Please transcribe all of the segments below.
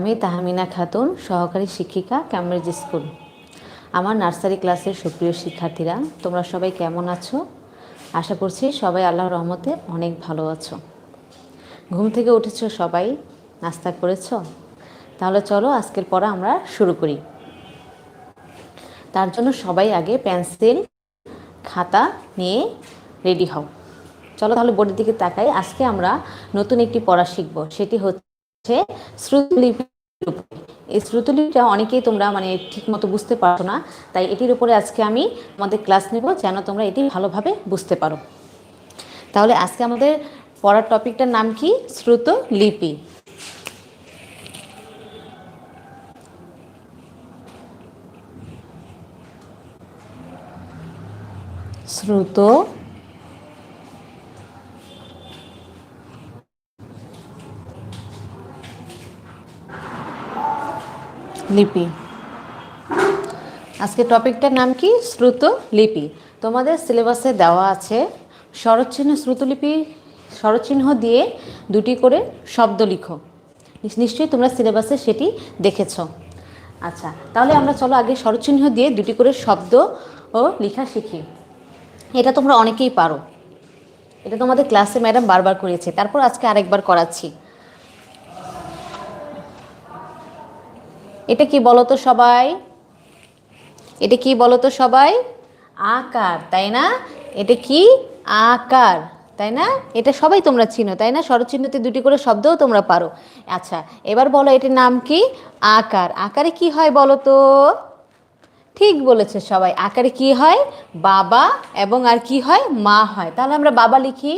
আমি তাহমিনা খাতুন, সহকারী শিক্ষিকা ক্যামব্রিজ স্কুল আমার নার্সারি ক্লাসের সুপ্রিয় শিক্ষার্থীরা, তোমরা সবাই কেমন আছো? আশা করছি সবাই আল্লাহর রহমতে অনেক ভালো আছো। ঘুম থেকে উঠেছো সবাই? নাস্তা করেছ? তাহলে চলো আজকের পড়া আমরা শুরু করি। তার জন্য সবাই আগে পেন্সিল, খাতা নিয়ে রেডি হও। চলো তাহলে বোর্ডের দিকে তাকাই। আজকে আমরা নতুন একটি পড়া শিখব। সেটি হচ্ছে শ্রুতলিপি এই শ্রুতলিপিটা অনেকেই তোমরা মানে ঠিক মতো বুঝতে পারছ না, তাই এটির উপরে আজকে আমি আমাদের ক্লাস নেব যেন তোমরা এটি ভালোভাবে বুঝতে পারো। তাহলে আজকে আমাদের পড়ার টপিকটার নাম কি? শ্রুত লিপি শ্রুত লিপি। আজকে টপিকটার নাম কি? শ্রুত লিপি। তোমাদের সিলেবাসে দেওয়া আছে স্বরচিহ্ন শ্রুতলিপি স্বরচিহ্ন দিয়ে দুটি করে শব্দ লিখো। নিশ্চয়ই তোমরা সিলেবাসে সেটি দেখেছ। আচ্ছা তাহলে আমরা চলো আগে স্বরচিহ্ন দিয়ে দুটি করে শব্দ ও লেখা শিখি। এটা তোমরা অনেকেই পারো। এটা তোমাদের ক্লাসে ম্যাডাম বারবার করিয়েছে। তারপর আজকে আরেকবার করাচ্ছি। এটা কি বলো তো সবাই? এটা কি বলো তো সবাই? আকার, তাই না? এটা কি? আকার, তাই না? এটা সবাই তোমরা চিনো, তাই না? স্বরচিহ্নতে দুটি করে শব্দও তোমরা পারো। আচ্ছা এবার বলো এটির নাম কি? আকার। আকারে কি হয় বলো তো ঠিক বলেছে সবাই। আকারে কি হয়? বাবা এবং আর কি হয়? মা হয়। তাহলে আমরা বাবা লিখি।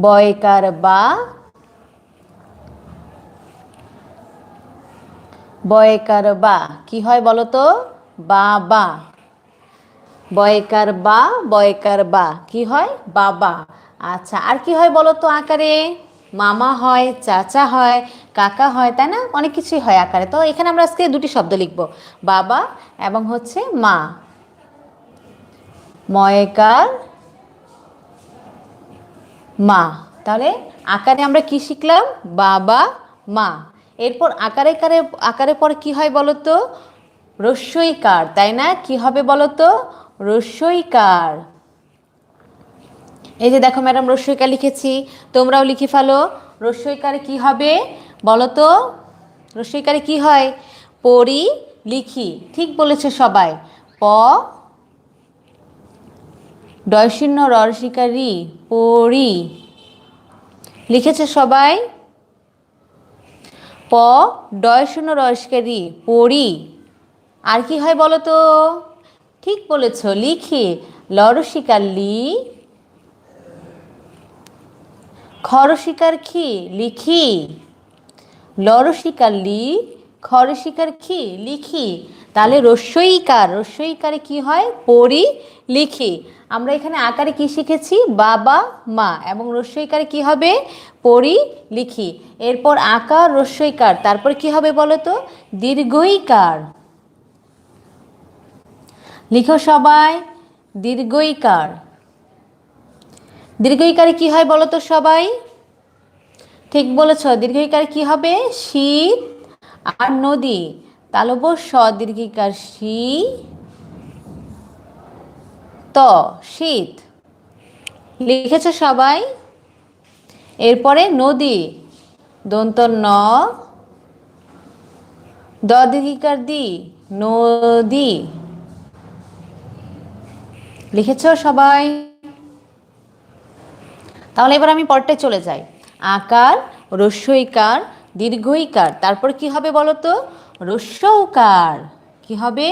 বয়কার বা বয়কার বা। কি হয় বলো তো? বাবা বয়কার বা বয়কার বা। কি হয়? বাবা। আচ্ছা আর কি হয় বলো তো আকারে? মামা হয়, চাচা হয়, কাকা হয়, তাই না? অনেক কিছুই হয় আকারে। তো এখানে আমরা আজকে দুটি শব্দ লিখব। বাবা এবং হচ্ছে মা। ময়কার মা। তাহলে আকারে আমরা কি শিখলাম? বাবা, মা। এরপর আকারে কারে, আকারে পর কি হয় বলো তো রস্যইকার, তাই না? কি হবে বলো তো রস্যইকার। এই যে দেখো ম্যাডাম, রস্যইকার লিখেছি। তোমরাও লিখে ফেলো। রস্যইকারে কি হবে বলো তো রস্যইকারে কি হয়? পড়ি লিখি। ঠিক বলেছে সবাই। প ডয়শূন্য রসিকারি পড়ি লিখেছে সবাই। প ডয় শূন্য রসকারি পড়ি। আর কি হয় বলো তো ঠিক বলেছ, লিখি। লরসিকার লি খরশিকার খি, লিখি। লরসিকার লি খরশিকার খি, লিখি। তাহলে রস্যইকার, রস্যইকারে কি হয়? পড়ি লিখি আমরা এখানে আকারে কি শিখেছি? বাবা, মা। এবং রস্যইকারে কি হবে? পড়ি লিখি এরপর আকার, রস্যইকার। তারপর কি হবে বলো তো দীর্ঘইকার। লিখো সবাই, দীর্ঘইকার। দীর্ঘইকারে কি হয় বলো তো সবাই? ঠিক বলেছ। দীর্ঘইকারে কি হবে? শীত আর নদী। তাহলে স দীর্ঘিকার শী ত, শীত। লিখেছে সবাই। এরপরে নদী দন্ত ন দীর্ঘিকার দি, নদী। লিখেছ সবাই। তাহলে এবার আমি পরটায় চলে যাই। আকার, রস্যইকার দীর্ঘইকার তারপর কি হবে বলো তো রস্যৌকার কি হবে?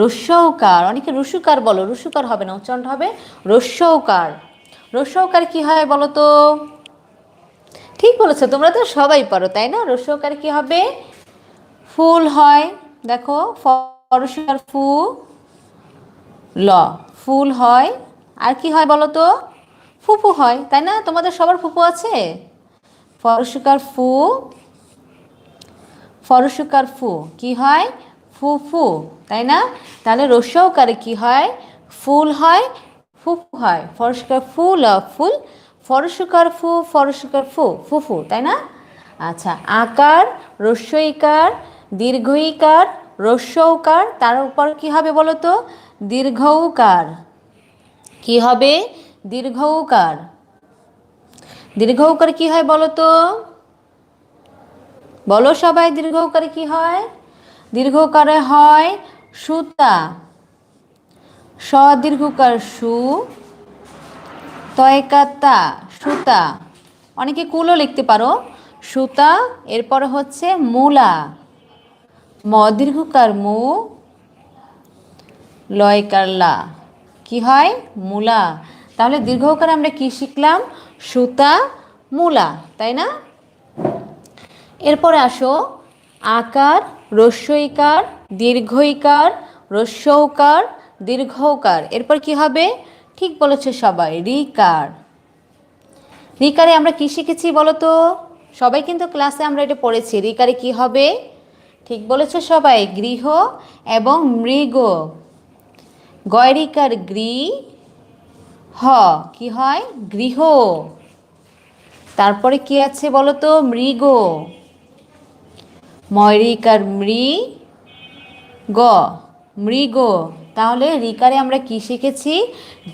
রস্যৌকার অনেকে রসুকার বলো? রসুকার হবে না উচ্চারণ হবে রস্যৌকার রস্যৌকার কি হয় বলো তো ঠিক বলেছ, তোমরা তো সবাই পারো, তাই না? রস্যৌকার কি হবে? ফুল হয়, দেখো ফরসার ফু, ল। ফুল হয়, আর কি হয় বলো তো হয়, তাই না? তোমাদের সবার ফুপু আছে? ফরসুকার ফু ফরসুকার ফু কি হয়? ফু ফু তাই না? তাহলে রস্যকারে কি হয়? ফুল হয়, ফুফু হয়। ফরসুকার ফুল ফুল। ফরসুকার ফু ফরসুকার ফু ফুফু, তাই না? আচ্ছা আকার রস্যইকার দীর্ঘইকার রস্যৌকার তার উপর কি হবে বলো তো? দীর্ঘৌকার কি হবে? দীর্ঘৌকার দীর্ঘৌকার কি হয় বলো তো? বলো সবাই, দীর্ঘকারে কি হয়? দীর্ঘকারে হয় সুতা। সদীর্ঘকার সু, তয়কাতা, সুতা। অনেকে কুলও লিখতে পারো। সুতা, এরপর হচ্ছে মূলা। ম, দীর্ঘকার মু লয়কার লা কি হয়? মূলা। তাহলে দীর্ঘকার আমরা কি শিখলাম? সুতা, মূলা। তাই না? এরপরে আসো। আকার, রস্যইকার, দীর্ঘইকার, রস্যৌকার, দীর্ঘৌকার। এরপর কি হবে? ঠিক বলেছে সবাই, রিকার। রিকারে আমরা কি শিখেছি বলো তো সবাই কিন্তু ক্লাসে আমরা এটা পড়েছি। রিকারে কি হবে? ঠিক বলেছ সবাই, গৃহ এবং মৃগ। গয়রিকার গৃ, হ, কি হয়? গৃহ। তারপরে কি আছে বলো তো মৃগ। ময়রিকার মৃ গ। মৃগ। তাহলে রিকারে আমরা কি শিখেছি?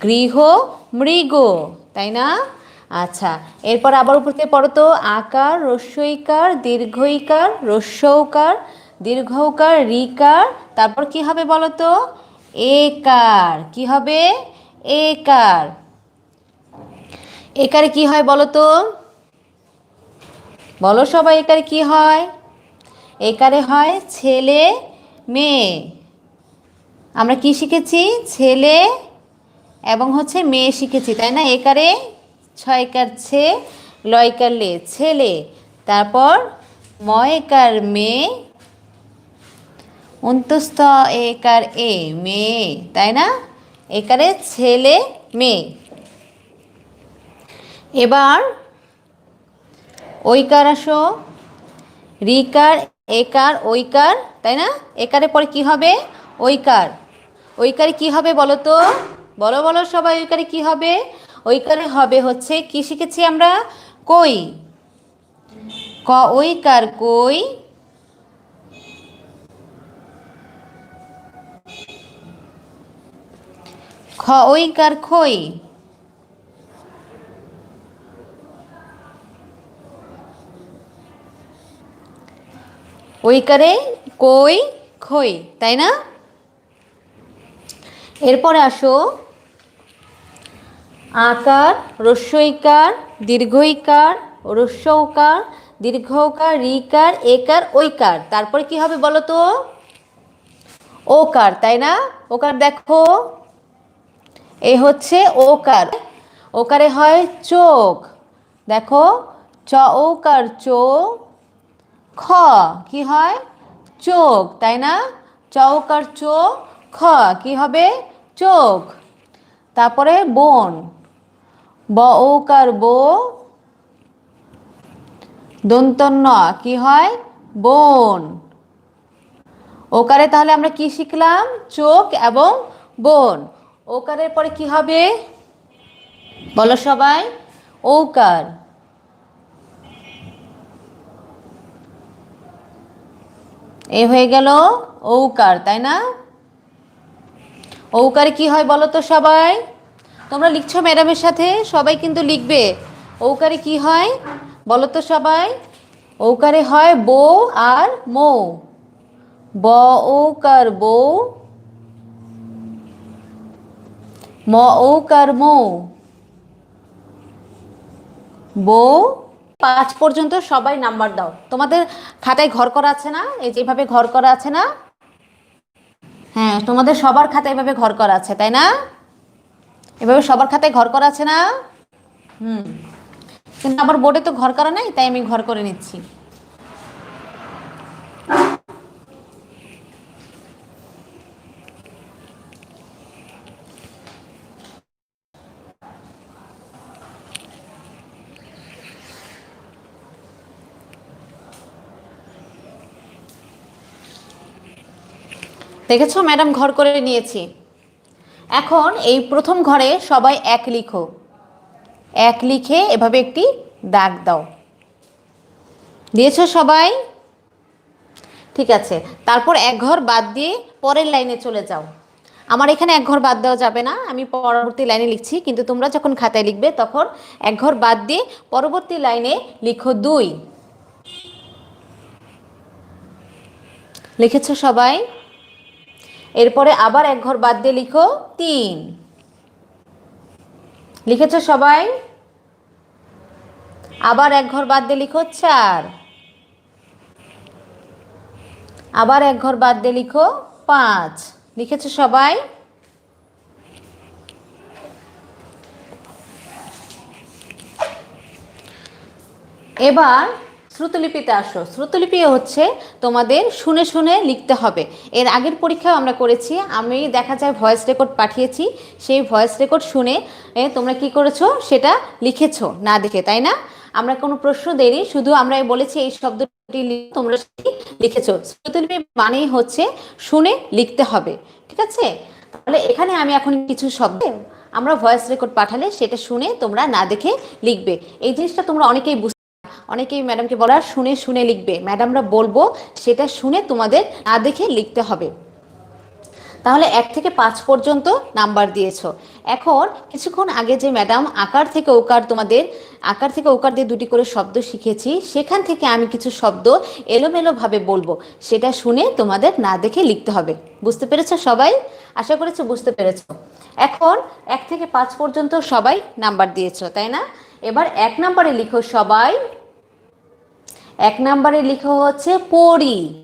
গৃহ মৃগ। তাই না? আচ্ছা এরপর আবার উপর থেকে পড়ো তো। আকার, রস্যইকার, দীর্ঘইকার, রস্যৌকার, দীর্ঘৌকার, রিকার। তারপর কি হবে বলো তো? একার। কি হবে? একার। একারে কি হয় বলো তো? বলো সবাই একারে কি হয়? একারে হয় ছেলে, মেয়ে। আমরা কি শিখেছি? ছেলে এবং হচ্ছে মেয়ে শিখেছি, তাই না? একারে ছয়কার ছে লয়কার লে, ছেলে। তারপর ময়কার মেয়ে অন্তস্থ একার এ মেয়ে তাই না? একারে ছেলে মেয়ে এবার ঐকার আসো, রিকার একার, ঐকার, তাই না? একারে পরে কি হবে? ঐকার। ঐকারে কি হবে বলো তো বলো বলো সবাই, ঐকারে কি হবে? ঐকারে হবে হচ্ছে, কি শিখেছি আমরা? কই? ক, ঐকার, কই? খ, ঐকার, খই। ওইকারে কই খই, তাই না? এরপরে আসো। আকার, রস্যইকার, দীর্ঘইকার, রস্যৌকার, দীর্ঘকার রিকার একার, ঐকার। তারপরে কি হবে বলো তো? ওকার, তাই না? ওকার দেখো। এ হচ্ছে ওকার। ওকারে হয় চোখ। দেখো চ ওকার চোখ খ, কি হয়? চোখ, তাই না? চৌকার চোখ, খ, কি হবে? চোখ। তারপরে বন। ব ঔকার বো। দন্তন্য, কি হয়? বন। ওকারে তাহলে আমরা কি শিখলাম? চোখ এবং বন। ওকারের পরে কি হবে? বলো সবাই। ঔকার। এ হয়ে গেল ঔকার, তাই না? ঔকারে কি হয় বলো তো সবাই? তোমরা লিখছো ম্যাডামের সাথে, সবাই কিন্তু লিখবে। ঔকারে কি হয় বলো তো সবাই? ঔকারে হয় বউ আর মৌ। ব ঔকার বউ, ম ঔকার মৌ। বউ পাঁচ পর্যন্ত সবাই নাম্বার দাও। তোমাদের খাতায় ঘর করা আছে না? এই যে এভাবে ঘর করা আছে না? হ্যাঁ তোমাদের সবার খাতায় এভাবে ঘর করা আছে, তাই না? এভাবে সবার খাতায় ঘর করা আছে না? হুম। কিন্তু আমার বোর্ডে তো ঘর করা নাই, তাই আমি ঘর করে নিচ্ছি। দেখেছ? ম্যাডাম ঘর করে নিয়েছি। এখন এই প্রথম ঘরে সবাই এক লিখো। এক লিখে এভাবে একটি দাগ দাও। দিয়েছ সবাই? ঠিক আছে। তারপর এক ঘর বাদ দিয়ে পরের লাইনে চলে যাও। আমার এখানে এক ঘর বাদ দেওয়া যাবে না। আমি পরবর্তী লাইনে লিখছি, কিন্তু তোমরা যখন খাতায় লিখবে তখন এক ঘর বাদ দিয়ে পরবর্তী লাইনে লিখো দুই। লিখেছো সবাই? এরপরে আবার এক ঘর বাদ দিয়ে লিখো তিন। লিখেছো সবাই? আবার এক ঘর বাদ দিয়ে লিখো চার। আবার এক ঘর বাদ দিয়ে লিখো পাঁচ। লিখেছো সবাই? এবার শ্রুতলিপিতে আসো। শ্রুতলিপি হচ্ছে তোমাদের শুনে শুনে লিখতে হবে। এর আগের পরীক্ষাও আমরা করেছি। আমি দেখা যায় ভয়েস রেকর্ড পাঠিয়েছি। সেই ভয়েস রেকর্ড শুনে তোমরা কি করেছ? সেটা লিখেছো, না দেখে, তাই না? আমরা কোনো প্রশ্ন দেইনি, শুধু আমরা বলেছি এই শব্দটি তোমরা লিখেছো। শ্রুতলিপি মানেই হচ্ছে শুনে লিখতে হবে, ঠিক আছে? তাহলে এখানে আমি এখন কিছু শব্দ আমরা ভয়েস রেকর্ড পাঠালে সেটা শুনে তোমরা না দেখে লিখবে। এই জিনিসটা তোমরা অনেকেই বুঝতে অনেকেই ম্যাডামকে বলার শুনে শুনে লিখবে। ম্যাডামরা বলব, সেটা শুনে তোমাদের না দেখে লিখতে হবে। তাহলে এক থেকে পাঁচ পর্যন্ত নাম্বার দিয়েছ। এখন কিছুক্ষণ আগে যে ম্যাডাম আকার থেকে ওকার তোমাদের, আকার থেকে ওকার দিয়ে দুটি করে শব্দ শিখেছি, সেখান থেকে আমি কিছু শব্দ এলোমেলোভাবে বলব। সেটা শুনে তোমাদের না দেখে লিখতে হবে। বুঝতে পেরেছ সবাই? আশা করেছ বুঝতে পেরেছ। এখন এক থেকে পাঁচ পর্যন্ত সবাই নাম্বার দিয়েছ, তাই না? এবার এক নম্বরে লিখো সবাই। এক নম্বরে লিখো হচ্ছে পড়ি।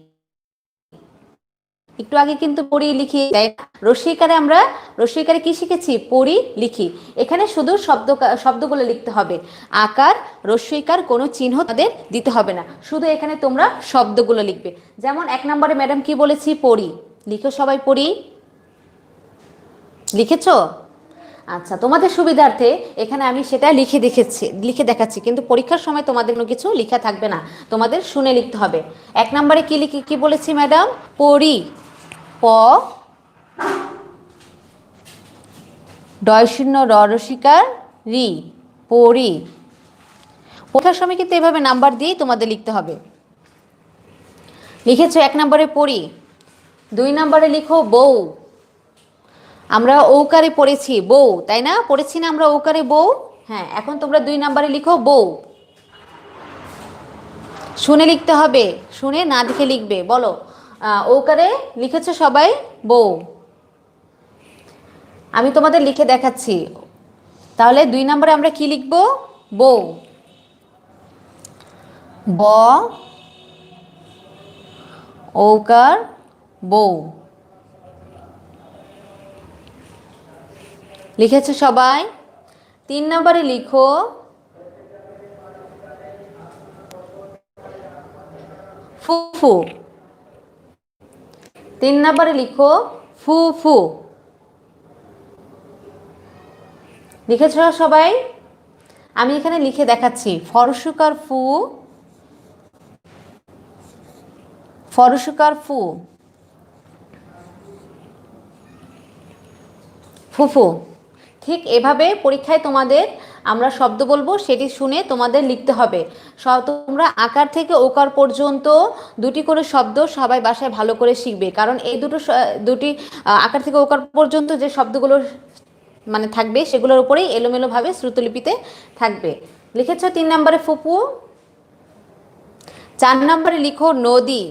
একটু আগে কিন্তু পড়ি লিখি? রস্বইকারে আমরা, রসিকারে কি শিখেছি? পড়ি লিখি। এখানে শুধু শব্দ, শব্দগুলো লিখতে হবে। আকার রস্বইকার কোনো চিহ্ন তাদের দিতে হবে না। শুধু এখানে তোমরা শব্দগুলো লিখবে। যেমন এক নম্বরে ম্যাডাম কি বলেছি? পড়ি। লিখো সবাই পড়ি। লিখেছো? আচ্ছা তোমাদের সুবিধার্থে এখানে আমি সেটা লিখে দেখেছি, লিখে দেখাচ্ছি, কিন্তু পরীক্ষার সময় তোমাদের কোনো কিছু লেখা থাকবে না। তোমাদের শুনে লিখতে হবে। এক নম্বরে কি লিখি, কি বলেছি, ম্যাডাম? পড়ি প ডয় শূন্য রসিকার রি পড়ি পরীক্ষার সময় কিন্তু এভাবে নাম্বার দিয়েই তোমাদের লিখতে হবে। লিখেছো এক নম্বরে পড়ি দুই নম্বরে লিখো বউ। আমরা ঔকারে পড়েছি, বউ, তাই না? পড়েছি না আমরা ঔকারে বউ? হ্যাঁ এখন তোমরা দুই নাম্বারে লিখো, বউ। শুনে লিখতে হবে, শুনে না দেখে লিখবে, বলো। ঔকারে লিখেছো সবাই, বউ। আমি তোমাদের লিখে দেখাচ্ছি। তাহলে দুই নম্বরে আমরা কি লিখব? বউ। ব, ঔকার, বউ। লিখেছো সবাই। তিন নম্বরে লিখো। ফুফু। তিন নম্বরে লিখো। ফু ফু লিখেছ সবাই? আমি এখানে লিখে দেখাচ্ছি। ফরসুকার ফু। ফরসুকার ফু। ফুফু। ঠিক এভাবে পরীক্ষায় তোমাদের আমরা শব্দ বলব, সেটি শুনে তোমাদের লিখতে হবে। তোমরা আকার থেকে ওকার পর্যন্ত দুটি করে শব্দ সবাই বাসায় ভালো করে শিখবে। কারণ এই দুটো দুটি আকার থেকে ওকার পর্যন্ত যে শব্দগুলো মানে থাকবে, সেগুলোর উপরেই এলোমেলোভাবে শ্রুতলিপিতে থাকবে। লিখেছ তিন নম্বরে ফুপু, চার নম্বরে লিখো নদী।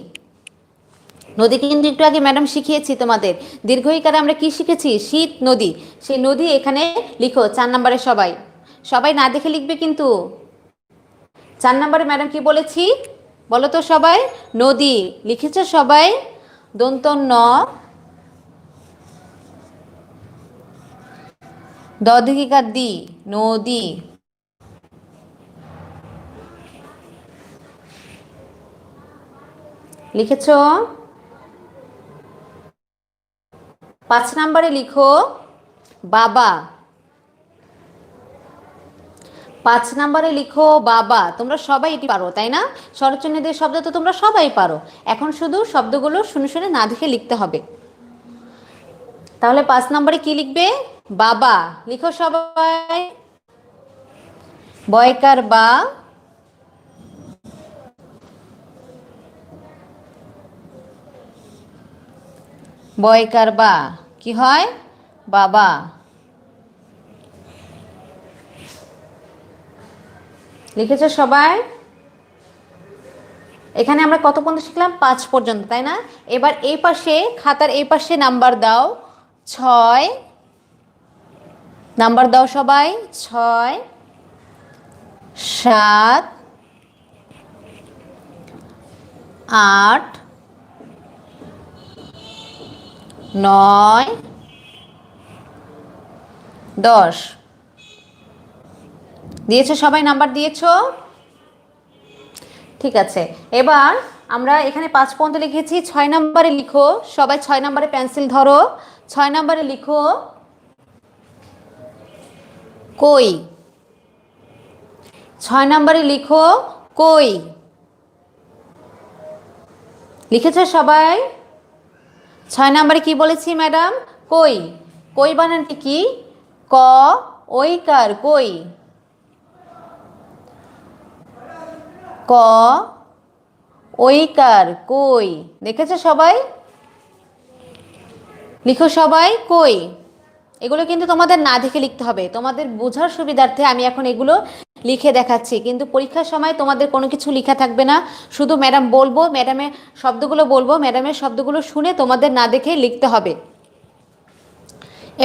নদীকে কিন্তু একটু আগে ম্যাডাম শিখিয়েছি তোমাদের। দীর্ঘইকারে আমরা কি শিখেছি? শীত নদী। সেই নদী এখানে লিখো, চার নম্বরে সবাই। সবাই না দেখে লিখবে কিন্তু। চার নম্বরে ম্যাডাম কি বলেছি? বলো তো সবাই। নদী। লিখেছ সবাই? দন্ত ন দধিকার দি নদী। লিখেছো? পাঁচ নম্বরে লিখো, বাবা। পাঁচ নম্বরে লিখো, বাবা। তোমরা সবাই এটি পারো, তাই না? শরৎচন্দ্রদের শব্দ তো তোমরা সবাই পারো। এখন শুধু শব্দগুলো শুনে শুনে না দেখে লিখতে হবে। তাহলে পাঁচ নম্বরে কি লিখবে? বাবা। লিখো সবাই। বয়কার বা বয়কার বা? কি হয়? বাবা। লিখেছো সবাই? এখানে আমরা কত পর্যন্ত শিখলাম? পাঁচ পর্যন্ত, তাই না? এবার এই পাশে, খাতার এই পাশে নাম্বার দাও। ছয়। নাম্বার দাও সবাই। ছয়, সাত, আট নয়, দশ। দিয়েছ সবাই নাম্বার দিয়েছ? ঠিক আছে। এবার আমরা এখানে পাঁচ পর্যন্ত লিখেছি, ছয় নম্বরে লিখো। সবাই ছয় নম্বরে পেন্সিল ধরো। ছয় নম্বরে লিখো, কই? ছয় নম্বরে লিখো, কই? লিখেছো সবাই? ছয় নম্বরে কি বলেছি, ম্যাডাম? কই? কই বানানটি কি? ক ওই কার কই? ক ওই কার কই? দেখেছে সবাই? লিখো সবাই, কই? এগুলো কিন্তু তোমাদের না দেখে লিখতে হবে। তোমাদের বোঝার সুবিধার্থে আমি এখন এগুলো লিখে দেখাচ্ছি। কিন্তু পরীক্ষার সময় তোমাদের কোনো কিছু লেখা থাকবে না। শুধু ম্যাডাম বলব, ম্যাডামের শব্দগুলো বলব, ম্যাডামের শব্দগুলো শুনে তোমাদের না দেখে লিখতে হবে।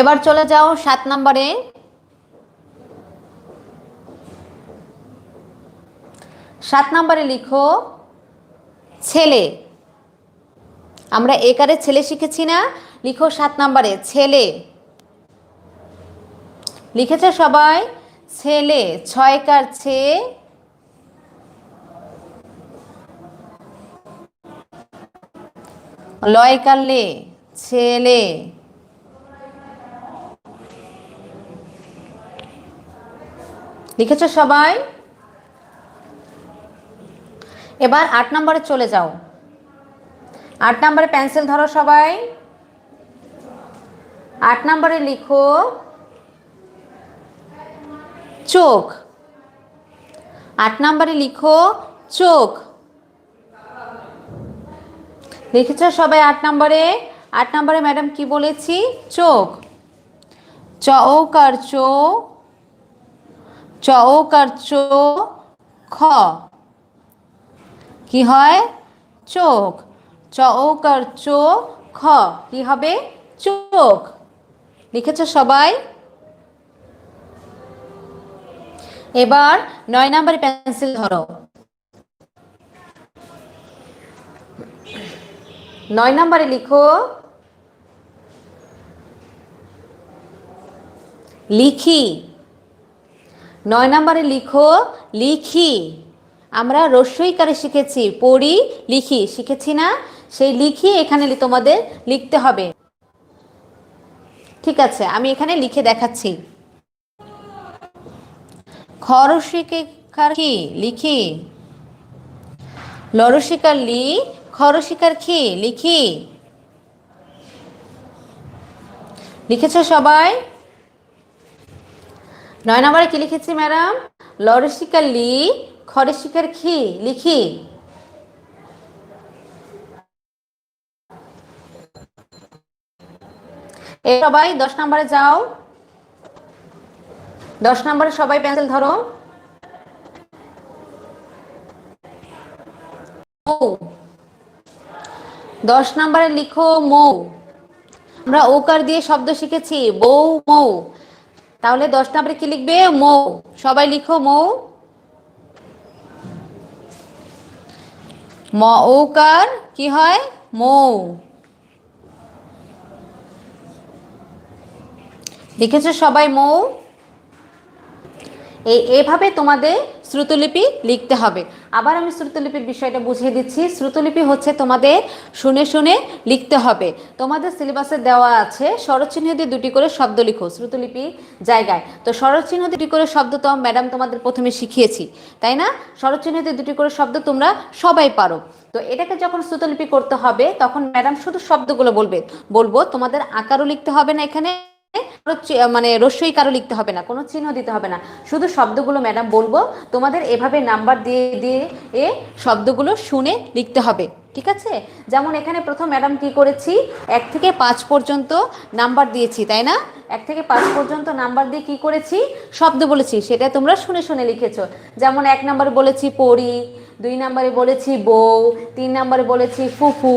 এবার চলে যাও সাত নম্বরে। সাত নম্বরে লিখো, ছেলে। আমরা একারে ছেলে শিখেছি না? লিখো সাত নম্বরে, ছেলে। লিখেছে সবাই, ছেলে, ছয়কার ছে, লয়কার লে, ছেলে, লিখেছো সবাই। এবার আট নম্বরে চলে যাও। আট নম্বরে পেন্সিল ধরো সবাই। আট নম্বরে লিখো। চোখ। আট নম্বরে লিখো, চোখ। লিখেছ সবাই আট নম্বরে? আট নম্বরে ম্যাডাম কি বলেছি? চোখ। চৌকার চো চৌকার চো খ। কি হয়? চোখ। চৌকার চো খ। কি হবে? চোখ। লিখেছ সবাই? এবার নয় নম্বরে পেন্সিল ধরো। নয় নম্বরে লিখো, লিখি। নয় নম্বরে লিখো, লিখি। আমরা রস্যইকারে শিখেছি? পড়ি, লিখি। শিখেছি না? সেই লিখি এখানে তোমাদের লিখতে হবে। ঠিক আছে, আমি এখানে লিখে দেখাচ্ছি। খরশিকার কি? লিখি। লরশিকার লি খরশিকার খি, লিখি। লিখেছো সবাই? নয় নম্বরে কি লিখেছি ম্যাডাম? লরশিকার লি খরশিকার খি, লিখি। সবাই, দশ নম্বরে যাও। দশ নম্বরে সবাই পেন্সিল ধরো। দশ নম্বরে লিখো মৌ। আমরা ওকার দিয়ে শব্দ শিখেছি বউ মৌ। তাহলে দশ নম্বরে কি লিখবে? মৌ। সবাই লিখো মৌ। ম ওকার, কি হয়? মৌ। লিখেছো সবাই মৌ? এই, এভাবে তোমাদের শ্রুতলিপি লিখতে হবে। আবার আমি শ্রুতলিপির বিষয়টা বুঝিয়ে দিচ্ছি। শ্রুতলিপি হচ্ছে তোমাদের শুনে শুনে লিখতে হবে। তোমাদের সিলেবাসে দেওয়া আছে স্বরচিহ্ন দিয়ে দুটি করে শব্দ লিখো, শ্রুতলিপি জায়গায়। তো স্বরচিহ্ন দুটি করে শব্দ তো ম্যাডাম তোমাদের প্রথমে শিখিয়েছি, তাই না? স্বরচিহ্ন দিয়ে দুটি করে শব্দ তোমরা সবাই পারো। তো এটাকে যখন শ্রুতলিপি করতে হবে, তখন ম্যাডাম শুধু শব্দগুলো বলবে, বলব তোমাদের আকারও লিখতে হবে না এখানে। মানে রস্যই কারও লিখতে হবে না, কোনো চিহ্ন দিতে হবে না। শুধু শব্দগুলো ম্যাডাম বলব, তোমাদের এভাবে নাম্বার দিয়ে দিয়ে, এ শব্দগুলো শুনে লিখতে হবে, ঠিক আছে? যেমন এখানে প্রথম ম্যাডাম কি করেছি? এক থেকে পাঁচ পর্যন্ত নাম্বার দিয়েছি, তাই না? এক থেকে পাঁচ পর্যন্ত নাম্বার দিয়ে কি করেছি? শব্দ বলেছি, সেটা তোমরা শুনে শুনে লিখেছো। যেমন এক নম্বরে বলেছি পড়ি দুই নাম্বারে বলেছি বউ, তিন নাম্বারে বলেছি ফুফু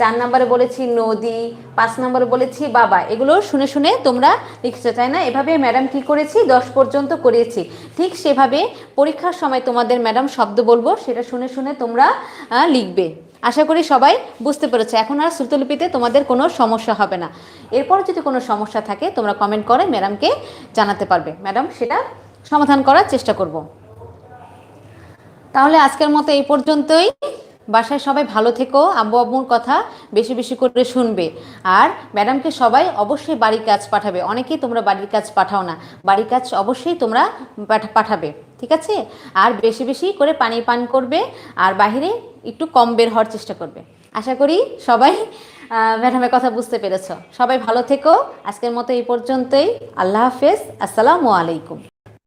চার নম্বরে বলেছি নদী, পাঁচ নম্বরে বলেছি বাবা। এগুলো শুনে শুনে তোমরা লিখছো, তাই না? এভাবে ম্যাডাম কি করেছি? দশ পর্যন্ত করিয়েছি। ঠিক সেভাবে পরীক্ষার সময় তোমাদের ম্যাডাম শব্দ বলব, সেটা শুনে শুনে তোমরা লিখবে। আশা করি সবাই বুঝতে পেরেছ। এখন আর শ্রুতলিপিতে তোমাদের কোনো সমস্যা হবে না। এরপর যদি কোনো সমস্যা থাকে, তোমরা কমেন্ট করে ম্যাডামকে জানাতে পারবে। ম্যাডাম সেটা সমাধান করার চেষ্টা করব। তাহলে আজকের মতো এই পর্যন্তই। বাসায় সবাই ভালো থেকো, আব্বু আব্বুর কথা বেশি বেশি করে শুনবে। আর ম্যাডামকে সবাই অবশ্যই বাড়ির কাজ পাঠাবে। অনেকেই তোমরা বাড়ির কাজ পাঠাও না। বাড়ির কাজ অবশ্যই তোমরা পাঠা- পাঠাবে, ঠিক আছে? আর বেশি বেশি করে পানি পান করবে আর বাইরে একটু কম বের হওয়ার চেষ্টা করবে। আশা করি সবাই ম্যাডামের কথা বুঝতে পেরেছ। সবাই ভালো থেকো। আজকের মতো এই পর্যন্তই। আল্লাহ হাফেজ। আসসালামু আলাইকুম।